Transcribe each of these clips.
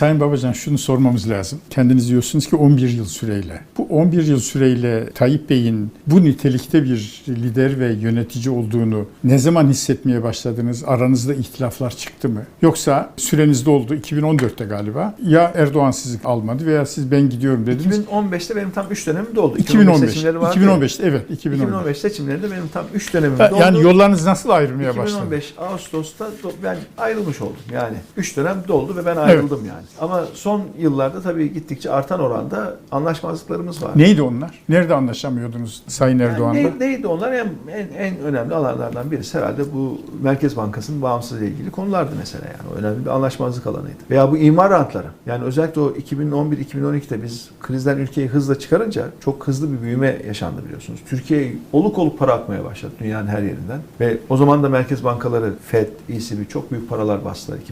Sayın Babacan şunu sormamız lazım. Kendiniz diyorsunuz ki 11 yıl süreyle. Bu 11 yıl süreyle Tayyip Bey'in bu nitelikte bir lider ve yönetici olduğunu ne zaman hissetmeye başladınız? Aranızda ihtilaflar çıktı mı? Yoksa süreniz doldu 2014'te galiba. Ya Erdoğan sizi almadı veya siz ben gidiyorum dediniz. 2015'te benim tam 3 dönemim doldu. 2015. seçimleri vardı ya. 2015'te evet 2015. 2015 seçimlerinde benim tam 3 dönemim doldu. Yani yollarınız nasıl ayrılmaya başladı? 2015 Ağustos'ta ben ayrılmış oldum yani. 3 dönem doldu ve ben ayrıldım yani. Ama son yıllarda tabii gittikçe artan oranda anlaşmazlıklarımız var. Neydi onlar? Nerede anlaşamıyordunuz Sayın Yani Erdoğan'la? ne- neydi onlar? En, en, en önemli alanlardan birisi herhalde bu Merkez Bankası'nın bağımsızlığı ile ilgili konulardı mesela yani. O önemli bir anlaşmazlık alanıydı. Veya bu imar rantları. Yani özellikle o 2011-2012'de biz krizden ülkeyi hızla çıkarınca çok hızlı bir büyüme yaşandı biliyorsunuz. Türkiye oluk oluk para akmaya başladı dünyanın her yerinden. Ve o zaman da merkez bankaları FED, ECB çok büyük paralar bastılar 2008-2009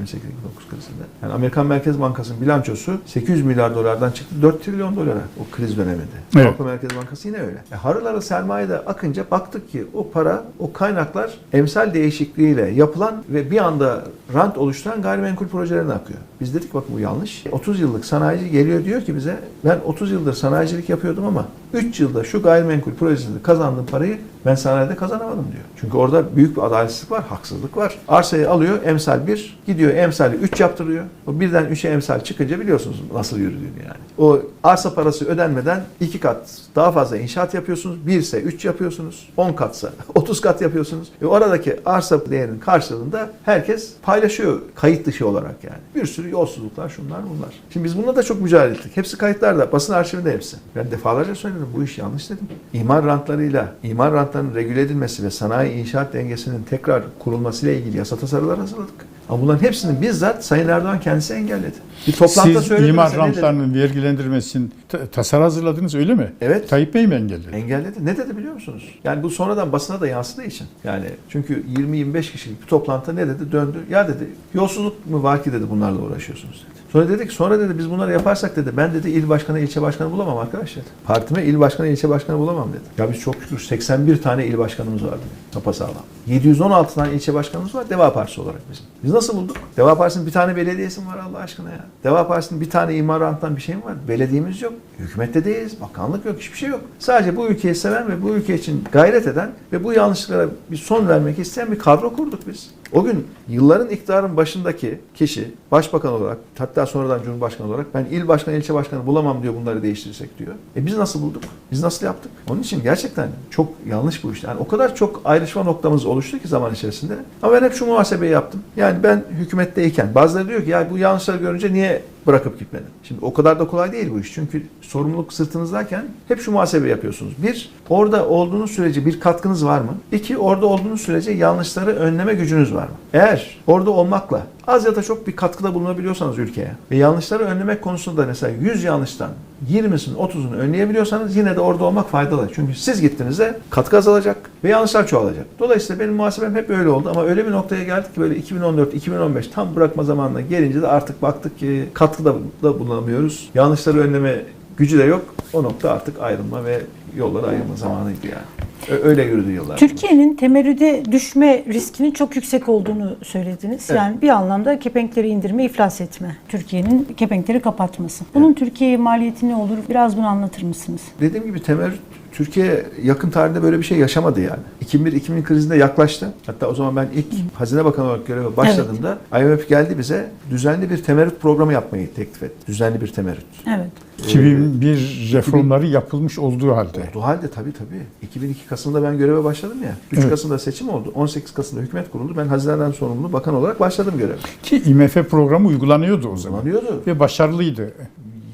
krizinde. Yani Amerikan Merkez Bankası'nın bilançosu 800 milyar dolardan çıktı 4 trilyon dolara o kriz döneminde. Evet. Avrupa Merkez Bankası yine öyle. E, harıl sermaye de akınca baktık ki o para, o kaynaklar emsal değişikliğiyle yapılan ve bir anda rant oluşturan gayrimenkul projelerine akıyor. Biz dedik bak bu yanlış. 30 yıllık sanayici geliyor diyor ki bize ben 30 yıldır sanayicilik yapıyordum ama 3 yılda şu gayrimenkul projesinde kazandığım parayı ben sanayide kazanamadım diyor. Çünkü orada büyük bir adaletsizlik var, haksızlık var. Arsayı alıyor emsal 1, gidiyor emsali 3 yaptırıyor. O birden 3'e emsal çıkınca biliyorsunuz nasıl yürüdüğünü yani. O arsa parası ödenmeden 2 kat daha fazla inşaat yapıyorsunuz. 1 ise 3 yapıyorsunuz. 10 katsa 30 kat yapıyorsunuz. Ve oradaki arsa değerinin karşılığında herkes paylaşıyor kayıt dışı olarak yani. Bir sürü yolsuzluklar şunlar bunlar. Şimdi biz bununla da çok mücadele ettik. Hepsi kayıtlarda, basın arşivinde hepsi. Ben defalarca söyledim bu iş yanlış dedim. İmar rantlarıyla, imar rantlarının regüle edilmesi ve sanayi inşaat dengesinin tekrar kurulmasıyla ilgili yasa tasarıları hazırladık. Ama bunların hepsini bizzat Sayın Erdoğan kendisi engelledi. Bir toplantıda Siz söyledi. imar rantlarının vergilendirmesi için ta- tasarı hazırladınız öyle mi? Evet. Tayyip Bey mi engelledi? Engelledi. Ne dedi biliyor musunuz? Yani bu sonradan basına da yansıdığı için. Yani çünkü 20-25 kişilik bir toplantıda ne dedi? Döndü. Ya dedi yolsuzluk mu var ki dedi bunlarla uğraşıyorsunuz dedi. Sonra dedik sonra dedi biz bunları yaparsak dedi ben dedi il başkanı ilçe başkanı bulamam arkadaşlar. Partime il başkanı ilçe başkanı bulamam dedi. Ya biz çok şükür 81 tane il başkanımız var dedi. Sapasağlam. 716 tane ilçe başkanımız var Deva Partisi olarak bizim. Biz nasıl bulduk? Deva Partisi'nin bir tane belediyesi mi var Allah aşkına ya? Deva Partisi'nin bir tane imar ranttan bir şey mi var? Belediyemiz yok. Hükümette değiliz. Bakanlık yok. Hiçbir şey yok. Sadece bu ülkeyi seven ve bu ülke için gayret eden ve bu yanlışlıklara bir son vermek isteyen bir kadro kurduk biz. O gün yılların iktidarın başındaki kişi başbakan olarak hatta sonradan cumhurbaşkanı olarak ben il başkanı ilçe başkanı bulamam diyor bunları değiştirsek diyor. E biz nasıl bulduk? Biz nasıl yaptık? Onun için gerçekten çok yanlış bu iş. Yani o kadar çok ayrışma noktamız oluştu ki zaman içerisinde. Ama ben hep şu muhasebeyi yaptım. Yani ben hükümetteyken bazıları diyor ki ya bu yanlışları görünce niye bırakıp gitmedin? Şimdi o kadar da kolay değil bu iş. Çünkü sorumluluk sırtınızdayken hep şu muhasebe yapıyorsunuz. Bir, orada olduğunuz sürece bir katkınız var mı? İki, orada olduğunuz sürece yanlışları önleme gücünüz var mı? Eğer orada olmakla az ya da çok bir katkıda bulunabiliyorsanız ülkeye ve yanlışları önlemek konusunda mesela 100 yanlıştan 20'sini 30'unu önleyebiliyorsanız yine de orada olmak faydalı. Çünkü siz gittiğinizde katkı azalacak ve yanlışlar çoğalacak. Dolayısıyla benim muhasebem hep öyle oldu ama öyle bir noktaya geldik ki böyle 2014-2015 tam bırakma zamanına gelince de artık baktık ki katkıda da bulunamıyoruz. Yanlışları önleme gücü de yok. O nokta artık ayrılma ve yollara ayrılma zamanıydı yani. Öyle yürüdü yıllar. Türkiye'nin temerrüde düşme riskinin çok yüksek olduğunu söylediniz. Evet. Yani bir anlamda kepenkleri indirme, iflas etme. Türkiye'nin kepenkleri kapatması. Bunun Türkiye'ye maliyeti ne olur? Biraz bunu anlatır mısınız? Dediğim gibi temerrüt Türkiye yakın tarihte böyle bir şey yaşamadı yani. 2001-2000 krizinde yaklaştı. Hatta o zaman ben ilk Hazine Bakanı olarak göreve başladığımda IMF geldi bize düzenli bir temerrüt programı yapmayı teklif etti. Düzenli bir temerrüt. Evet. 2001 reformları yapılmış olduğu halde. Olduğu halde tabii tabii. 2002 Kasım'da ben göreve başladım ya. 3 Evet. Kasım'da seçim oldu. 18 Kasım'da hükümet kuruldu. Ben hazineden sorumlu bakan olarak başladım göreve. Ki IMF programı uygulanıyordu o zaman. Kullanıyordu. Ve başarılıydı.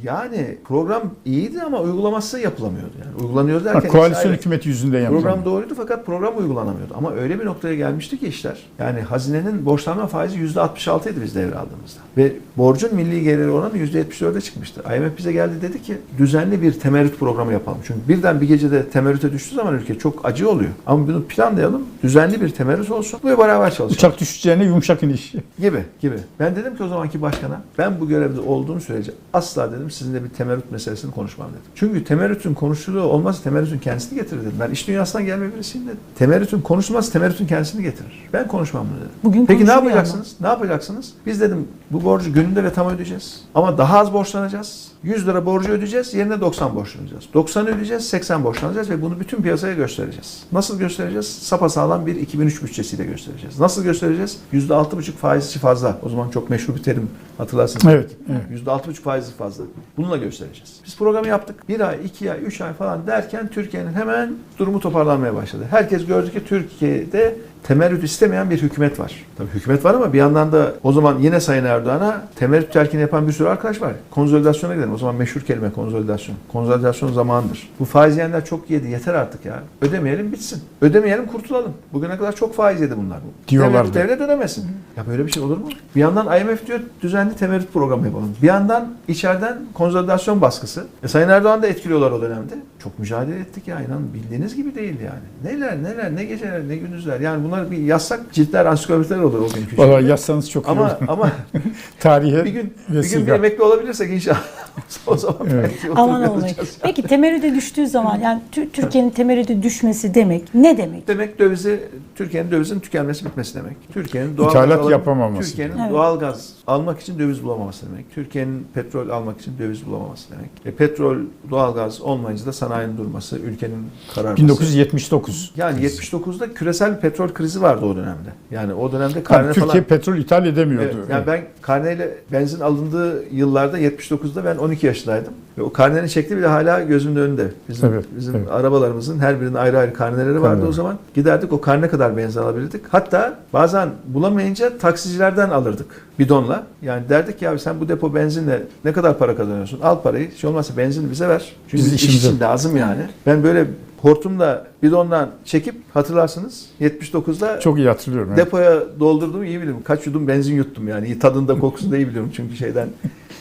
Yani program iyiydi ama uygulaması yapılamıyordu. Yani uygulanıyor Ha, derken koalisyon ayrı. hükümeti yüzünden yapılan. Program doğruydu fakat program uygulanamıyordu. Ama öyle bir noktaya gelmişti ki işler. Yani hazinenin borçlanma faizi %66 idi biz devraldığımızda. Ve borcun milli geliri oranı %74'e çıkmıştı. IMF bize geldi dedi ki düzenli bir temerrüt programı yapalım. Çünkü birden bir gecede temerrüte düştüğü zaman ülke çok acı oluyor. Ama bunu planlayalım. Düzenli bir temerrüt olsun. Bu beraber çalışalım. Uçak düşeceğine yumuşak iniş. Gibi gibi. Ben dedim ki o zamanki başkana ben bu görevde olduğum sürece asla dedim sizinle bir temerrüt meselesini konuşmam dedim. Çünkü temerrütün konuşuluğu olmazsa temerrütün kendisini getirir dedim. Ben iş dünyasından gelme birisiyim dedim. Temerrütün konuşulmazsa temerrütün kendisini getirir. Ben konuşmam bunu dedim. Bugün Peki ne yapacaksınız? Ne yapacaksınız? Biz dedim bu borcu gününde ve tam ödeyeceğiz. Ama daha az borçlanacağız. 100 lira borcu ödeyeceğiz, yerine 90 borçlanacağız. 90 ödeyeceğiz, 80 borçlanacağız ve bunu bütün piyasaya göstereceğiz. Nasıl göstereceğiz? Sapasağlam bir 2003 bütçesiyle göstereceğiz. Nasıl göstereceğiz? %6,5 faizci fazla. O zaman çok meşhur bir terim hatırlarsınız. Evet, evet. %6,5 faizi fazla. Bununla göstereceğiz. Biz programı yaptık. Bir ay, iki ay, üç ay falan derken Türkiye'nin hemen durumu toparlanmaya başladı. Herkes gördü ki Türkiye'de temerrüt istemeyen bir hükümet var. Tabii hükümet var ama bir yandan da o zaman yine Sayın Erdoğan'a temerrüt telkini yapan bir sürü arkadaş var. Konsolidasyona gidelim. O zaman meşhur kelime konsolidasyon. Konsolidasyon zamanıdır. Bu faiz yiyenler çok yedi. Yeter artık ya. Ödemeyelim bitsin. Ödemeyelim kurtulalım. Bugüne kadar çok faiz yedi bunlar. Diyorlardı. Devlet, devlet ödemesin. Ya böyle bir şey olur mu? Bir yandan IMF diyor düzenli temerrüt programı yapalım. Bir yandan içeriden konsolidasyon baskısı. E Sayın Erdoğan da etkiliyorlar o dönemde. Çok mücadele ettik ya inanın bildiğiniz gibi değil yani. Neler neler ne geceler ne gündüzler. Yani bunlar bir yazsak ciltler ansiklopediler olur o günkü. Valla yazsanız çok iyi ama olur. ama Tarihe bir gün bir gün vesile. bir emekli olabilirsek inşallah o zaman Evet. belki Aman olmayın. Peki temerrüde düştüğü zaman yani Tü- Türkiye'nin temerrüde düşmesi demek ne demek? Demek dövizi Türkiye'nin dövizin tükenmesi bitmesi demek. Türkiye'nin doğal İthalat gaz yapamaması Türkiye'nin Evet. doğal gaz almak için döviz bulamaması demek. Türkiye'nin petrol almak için döviz bulamaması demek. E, petrol, doğal gaz olmayınca da sanayinin durması, ülkenin kararması. 1979. yani 79'da küresel petrol krizi vardı o dönemde. Yani o dönemde karne Türkiye falan petrol ithal edemiyordu. Evet, yani ben karneyle benzin alındığı yıllarda 79'da ben 12 yaşındaydım. Ve o karnenin şekli bile hala gözümün önünde. Bizim, Evet, bizim evet. arabalarımızın her birinin ayrı ayrı karneleri vardı Karneler. o zaman. Giderdik o karne kadar benzin alabilirdik. Hatta bazen bulamayınca taksicilerden alırdık bidonla. Yani derdik ki abi sen bu depo benzinle ne kadar para kazanıyorsun? Al parayı. Hiç olmazsa benzini bize ver. Çünkü Biz iş işimize- için lazım yani. Ben böyle hortumla bidondan çekip hatırlarsınız 79'da Çok iyi hatırlıyorum. evet. Depoya doldurdum iyi biliyorum. Kaç yudum benzin yuttum yani. İyi Tadında kokusunu da iyi biliyorum çünkü şeyden.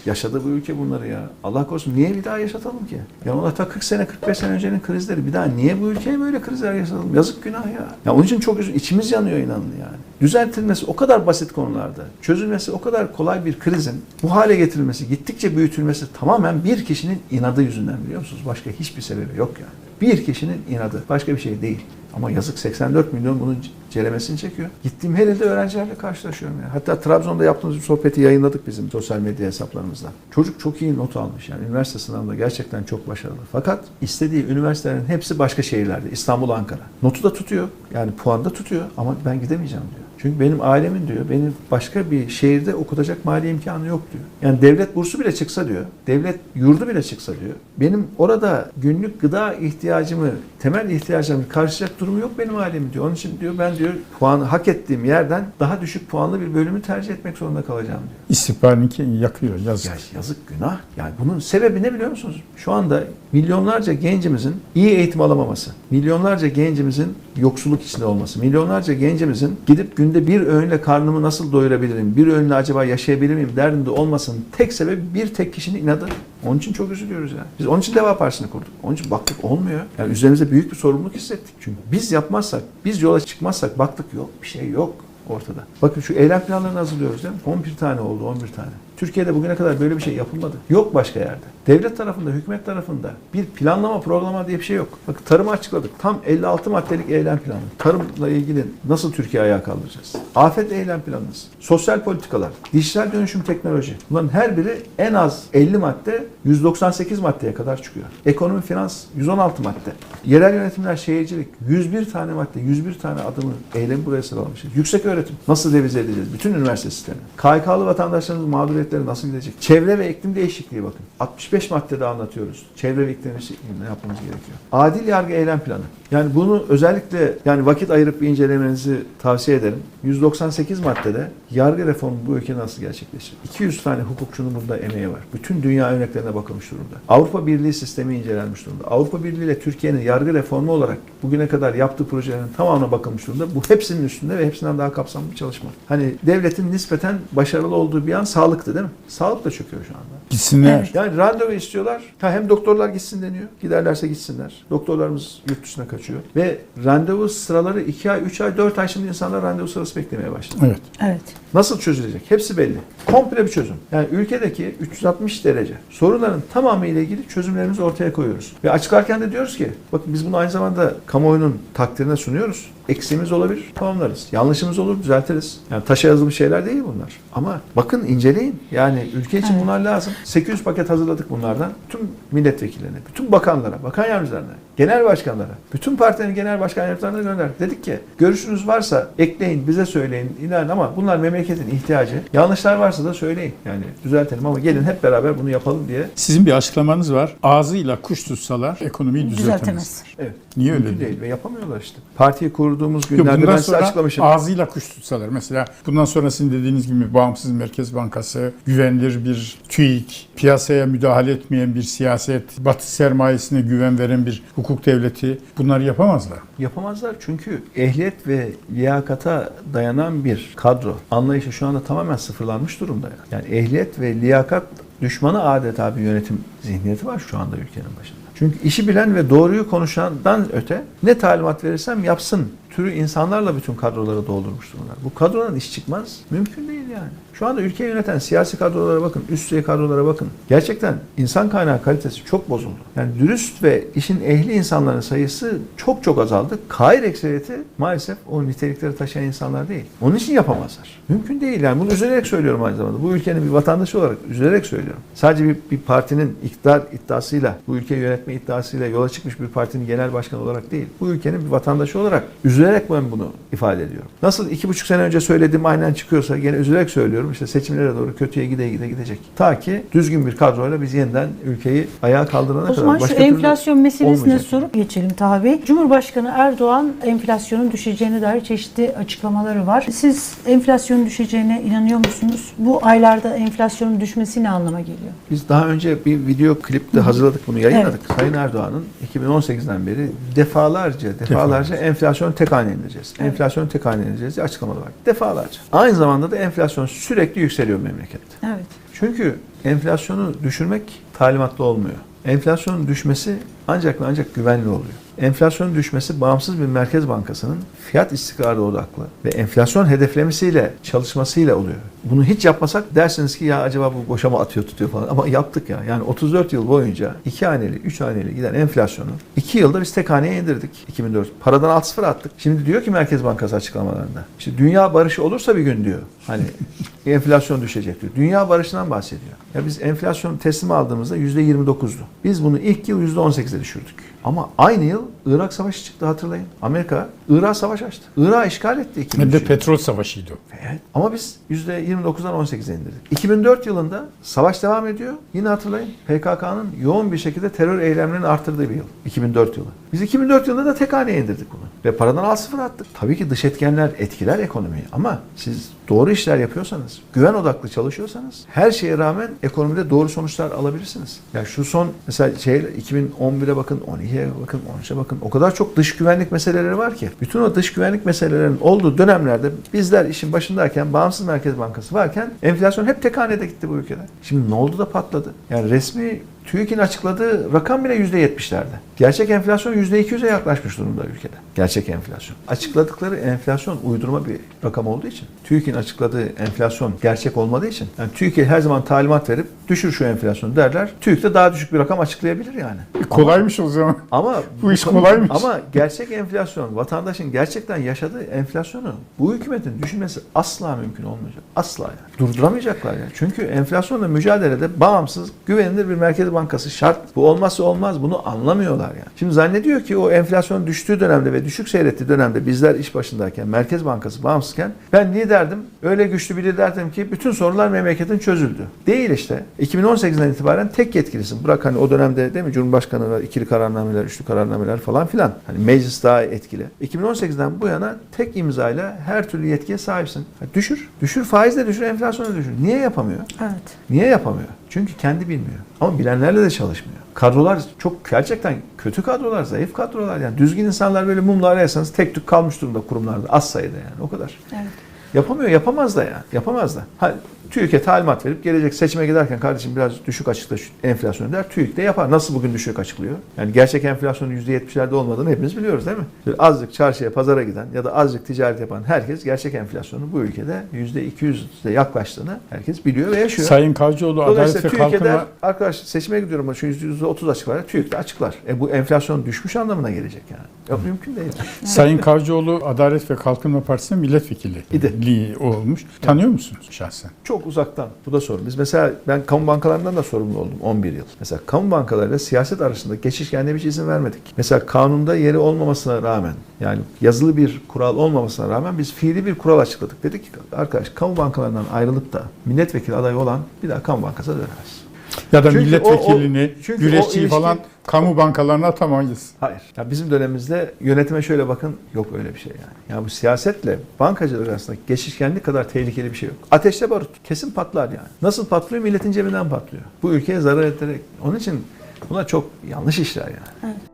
Yaşadı bu ülke bunları ya. Allah korusun niye bir daha yaşatalım ki? Ya ta 40 sene 45 sene öncenin krizleri bir daha niye bu ülkeye böyle krizler yaşatalım? Yazık günah ya. Ya onun için çok üzü- içimiz yanıyor inanın yani. Düzeltilmesi o kadar basit konularda. Çözülmesi o kadar kolay bir krizin bu hale getirilmesi, gittikçe büyütülmesi tamamen bir kişinin inadı yüzünden biliyor musunuz? Başka hiçbir sebebi yok yani. Bir kişinin inadı. Başka bir şey değil. Ama yazık 84 milyon bunun ceremesini çekiyor. Gittiğim her ilde öğrencilerle karşılaşıyorum ya. Hatta Trabzon'da yaptığımız bir sohbeti yayınladık bizim sosyal medya hesaplarımızda. Çocuk çok iyi not almış yani. Üniversite sınavında gerçekten çok başarılı. Fakat istediği üniversitelerin hepsi başka şehirlerde. İstanbul, Ankara. Notu da tutuyor. Yani puan da tutuyor ama ben gidemeyeceğim diyor. Çünkü benim ailemin diyor, benim başka bir şehirde okutacak mali imkanı yok diyor. Yani devlet bursu bile çıksa diyor, devlet yurdu bile çıksa diyor. Benim orada günlük gıda ihtiyacımı, temel ihtiyacımı karşılayacak durumu yok benim ailemin diyor. Onun için diyor ben diyor puanı hak ettiğim yerden daha düşük puanlı bir bölümü tercih etmek zorunda kalacağım diyor. İstihbaratınki yakıyor yazık. Ya yazık günah. Yani bunun sebebi ne biliyor musunuz? Şu anda milyonlarca gencimizin iyi eğitim alamaması, milyonlarca gencimizin yoksulluk içinde olması, milyonlarca gencimizin gidip günde bir öğünle karnımı nasıl doyurabilirim, bir öğünle acaba yaşayabilir miyim derdinde olmasının tek sebebi bir tek kişinin inadı. Onun için çok üzülüyoruz yani. Biz onun için Deva Partisi'ni kurduk. Onun için baktık olmuyor. Yani üzerimize büyük bir sorumluluk hissettik. Çünkü biz yapmazsak, biz yola çıkmazsak baktık yok bir şey yok ortada. Bakın şu eylem planlarını hazırlıyoruz değil mi? 11 tane oldu 11 tane. Türkiye'de bugüne kadar böyle bir şey yapılmadı. Yok başka yerde. Devlet tarafında, hükümet tarafında bir planlama, programa diye bir şey yok. Bakın tarımı açıkladık. Tam 56 maddelik eylem planı. Tarımla ilgili nasıl Türkiye ayağa kaldıracağız? Afet eylem planımız. Sosyal politikalar, dijital dönüşüm teknoloji. Bunların her biri en az 50 madde, 198 maddeye kadar çıkıyor. Ekonomi, finans 116 madde. Yerel yönetimler, şehircilik 101 tane madde, 101 tane adımı, eylemi buraya sıralamışız. Yüksek öğretim nasıl revize edeceğiz? Bütün üniversite sistemi. KYK'lı vatandaşlarımızın mağduriyetleri nasıl gidecek? Çevre ve iklim değişikliği bakın. 65 maddede anlatıyoruz. Çevre ve iklim değişikliği ne yapmamız gerekiyor? Adil yargı eylem planı. Yani bunu özellikle yani vakit ayırıp bir incelemenizi tavsiye ederim. 198 maddede yargı reformu bu ülkede nasıl gerçekleşir? 200 tane hukukçunun burada emeği var. Bütün dünya örneklerine bakılmış durumda. Avrupa Birliği sistemi incelenmiş durumda. Avrupa Birliği ile Türkiye'nin yargı reformu olarak bugüne kadar yaptığı projelerin tamamına bakılmış durumda. Bu hepsinin üstünde ve hepsinden daha kapsamlı bir çalışma. Hani devletin nispeten başarılı olduğu bir an sağlıktı değil mi? Sağlık da çöküyor şu anda. Gitsinler. Evet. Yani randevu istiyorlar. Ha, hem doktorlar gitsin deniyor. Giderlerse gitsinler. Doktorlarımız yurt dışına kaçıyor. Ve randevu sıraları 2 ay, 3 ay, 4 ay şimdi insanlar randevu sırası beklemeye başladı. Evet. Evet. Nasıl çözülecek? Hepsi belli. Komple bir çözüm. Yani ülkedeki 360 derece sorunların tamamı ile ilgili çözümlerimizi ortaya koyuyoruz. Ve açıklarken de diyoruz ki bakın biz bunu aynı zamanda kamuoyunun takdirine sunuyoruz. Eksiğimiz olabilir, tamamlarız. Yanlışımız olur, düzeltiriz. Yani taşa yazılmış şeyler değil bunlar. Ama bakın inceleyin. Yani ülke için Evet. bunlar lazım. 800 paket hazırladık bunlardan. Tüm milletvekillerine, bütün bakanlara, bakan yardımcılarına, genel başkanlara, bütün partilerin genel başkan yardımcılarına gönderdik. Dedik ki görüşünüz varsa ekleyin, bize söyleyin, inan ama bunlar memleketin ihtiyacı. Yanlışlar varsa da söyleyin. Yani düzeltelim ama gelin hep beraber bunu yapalım diye. Sizin bir açıklamanız var. Ağzıyla kuş tutsalar ekonomiyi. Düzeltemez. Evet. Niye öyle değil? değil ve yapamıyorlar işte. Partiyi kurduğumuz günlerde bundan ben size sonra açıklamışım. ağzıyla kuş tutsalar. Mesela bundan sonra sizin dediğiniz gibi bağımsız Merkez Bankası, güvenilir bir TÜİK, piyasaya müdahale etmeyen bir siyaset, batı sermayesine güven veren bir hukuk devleti bunları yapamazlar. Yapamazlar çünkü ehliyet ve liyakata dayanan bir kadro anlayışı şu anda tamamen sıfırlanmış durumda. Yani ehliyet ve liyakat düşmanı adeta bir yönetim zihniyeti var şu anda ülkenin başında. Çünkü işi bilen ve doğruyu konuşandan öte ne talimat verirsem yapsın türü insanlarla bütün kadroları doldurmuş durumlar. Bu kadrodan iş çıkmaz. Mümkün değil yani. Şu anda ülkeyi yöneten siyasi kadrolara bakın, üst düzey kadrolara bakın. Gerçekten insan kaynağı kalitesi çok bozuldu. Yani dürüst ve işin ehli insanların sayısı çok çok azaldı. Kair ekseriyeti maalesef o nitelikleri taşıyan insanlar değil. Onun için yapamazlar. Mümkün değil yani. Bunu üzülerek söylüyorum aynı zamanda. Bu ülkenin bir vatandaşı olarak üzülerek söylüyorum. Sadece bir, bir partinin iktidar iddiasıyla, bu ülkeyi yönetme iddiasıyla yola çıkmış bir partinin genel başkanı olarak değil. Bu ülkenin bir vatandaşı olarak üzülerek ben bunu ifade ediyorum. Nasıl iki buçuk sene önce söylediğim aynen çıkıyorsa gene üzülerek söylüyorum. İşte seçimlere doğru kötüye gide gide gidecek. Ta ki düzgün bir kadroyla biz yeniden ülkeyi ayağa kaldırana O kadar. zaman şu enflasyon meselesine olmayacak. sorup geçelim Taha Bey. Cumhurbaşkanı Erdoğan enflasyonun düşeceğine dair çeşitli açıklamaları var. Siz enflasyonun düşeceğine inanıyor musunuz? Bu aylarda enflasyonun düşmesi ne anlama geliyor? Biz daha önce bir video klipte hazırladık bunu yayınladık. Sayın Erdoğan'ın 2018'den beri defalarca defalarca enflasyonu tek haneye indireceğiz. Evet. Enflasyonu tek haneye indireceğiz diye açıklamaları var. Defalarca. Aynı zamanda da enflasyon sürekli yükseliyor memlekette. Evet. Çünkü enflasyonu düşürmek talimatlı olmuyor. Enflasyonun düşmesi ancak ve ancak güvenli oluyor. Enflasyonun düşmesi bağımsız bir merkez bankasının fiyat istikrarı odaklı ve enflasyon hedeflemesiyle çalışmasıyla oluyor. Bunu hiç yapmasak dersiniz ki ya acaba bu boşa mı atıyor tutuyor falan ama yaptık ya. Yani 34 yıl boyunca 2 haneli 3 haneli giden enflasyonu 2 yılda biz tek haneye indirdik 2004. Paradan alt sıfır attık. Şimdi diyor ki Merkez Bankası açıklamalarında. İşte dünya barışı olursa bir gün diyor. Hani enflasyon düşecek diyor. Dünya barışından bahsediyor. Ya biz enflasyon teslim aldığımızda %29'du. Biz bunu ilk yıl %18'e düşürdük. Ama aynı yıl Irak Savaşı çıktı hatırlayın. Amerika Irak savaş açtı. Irak işgal etti 2003 Hem de petrol savaşıydı o. Evet. Ama biz %29'dan 18'e indirdik. 2004 yılında savaş devam ediyor. Yine hatırlayın PKK'nın yoğun bir şekilde terör eylemlerini arttırdığı bir yıl. 2004 yılı. Biz 2004 yılında da tek haneye indirdik bunu. Ve paradan al sıfır attık. Tabii ki dış etkenler etkiler ekonomiyi. Ama siz doğru işler yapıyorsanız, güven odaklı çalışıyorsanız her şeye rağmen ekonomide doğru sonuçlar alabilirsiniz. Ya şu son mesela şey 2011'e bakın, 12'ye bakın, 13'e bakın. O kadar çok dış güvenlik meseleleri var ki. Bütün o dış güvenlik meselelerinin olduğu dönemlerde bizler işin başındayken, bağımsız Merkez Bankası varken enflasyon hep tek hanede gitti bu ülkede. Şimdi ne oldu da patladı? Yani resmi TÜİK'in açıkladığı rakam bile %70'lerde. Gerçek enflasyon %200'e yaklaşmış durumda ülkede. Gerçek enflasyon. Açıkladıkları enflasyon uydurma bir rakam olduğu için. TÜİK'in açıkladığı enflasyon gerçek olmadığı için. Yani TÜİK'e her zaman talimat verip düşür şu enflasyonu derler. TÜİK de daha düşük bir rakam açıklayabilir yani. E, Kolaymış o zaman. Ama Bu iş kolaymış. Ama gerçek enflasyon, vatandaşın gerçekten yaşadığı enflasyonu bu hükümetin düşünmesi asla mümkün olmayacak. Asla yani. Durduramayacaklar yani. Çünkü enflasyonla mücadelede bağımsız, güvenilir bir merkez bankası şart. Bu olmazsa olmaz. Bunu anlamıyorlar yani. Şimdi zannediyor ki o enflasyon düştüğü dönemde ve düşük seyrettiği dönemde bizler iş başındayken, Merkez Bankası bağımsızken ben liderdim. Öyle güçlü bir liderdim ki bütün sorunlar memleketin çözüldü. Değil işte. 2018'den itibaren tek yetkilisin. Bırak hani o dönemde değil mi Cumhurbaşkanı var, ikili kararnameler, üçlü kararnameler falan filan. Hani meclis daha etkili. 2018'den bu yana tek imzayla her türlü yetkiye sahipsin. Ha, düşür. Düşür faizle düşür, enflasyonu düşür. Niye yapamıyor? Evet. Niye yapamıyor? Çünkü kendi bilmiyor. Ama bilenlerle de çalışmıyor. Kadrolar çok gerçekten kötü kadrolar, zayıf kadrolar. Yani düzgün insanlar böyle mumla ararsanız tek tük kalmış durumda kurumlarda. Az sayıda yani o kadar. Evet. Yapamıyor, yapamaz da yani. Yapamaz da. Ha, TÜİK'e talimat verip gelecek seçime giderken kardeşim biraz düşük açıkla şu enflasyonu der. TÜİK de yapar. Nasıl bugün düşük açıklıyor? Yani gerçek enflasyonun %70'lerde olmadığını hepimiz biliyoruz değil mi? Böyle azıcık çarşıya, pazara giden ya da azıcık ticaret yapan herkes gerçek enflasyonun bu ülkede %200'e yaklaştığını herkes biliyor ve yaşıyor. Sayın Kavcıoğlu Adalet ve TÜİK'e der, Kalkınma arkadaş seçime gidiyorum ama şu %30 açıklar. TÜİK de açıklar. E bu enflasyon düşmüş anlamına gelecek yani. Yok mümkün değil. Sayın Kavcıoğlu Adalet ve Kalkınma Partisi'nin milletvekili İdi. Olmuş. Tanıyor musunuz şahsen? Çok uzaktan. Bu da sorun. Biz mesela ben kamu bankalarından da sorumlu oldum 11 yıl. Mesela kamu bankalarıyla siyaset arasında geçişkenliğe hiç izin vermedik. Mesela kanunda yeri olmamasına rağmen yani yazılı bir kural olmamasına rağmen biz fiili bir kural açıkladık. Dedik ki arkadaş kamu bankalarından ayrılıp da milletvekili adayı olan bir daha kamu bankasına dönemez. Ya da Çünkü milletvekilini, o- o- çünkü güreşçiyi ilişki- falan kamu bankalarına atamayız. Hayır. Ya bizim dönemimizde yönetime şöyle bakın yok öyle bir şey yani. Ya bu siyasetle bankacılık arasında geçişkenlik kadar tehlikeli bir şey yok. Ateşte barut kesin patlar yani. Nasıl patlıyor? Milletin cebinden patlıyor. Bu ülkeye zarar ederek. Onun için bunlar çok yanlış işler yani. Evet.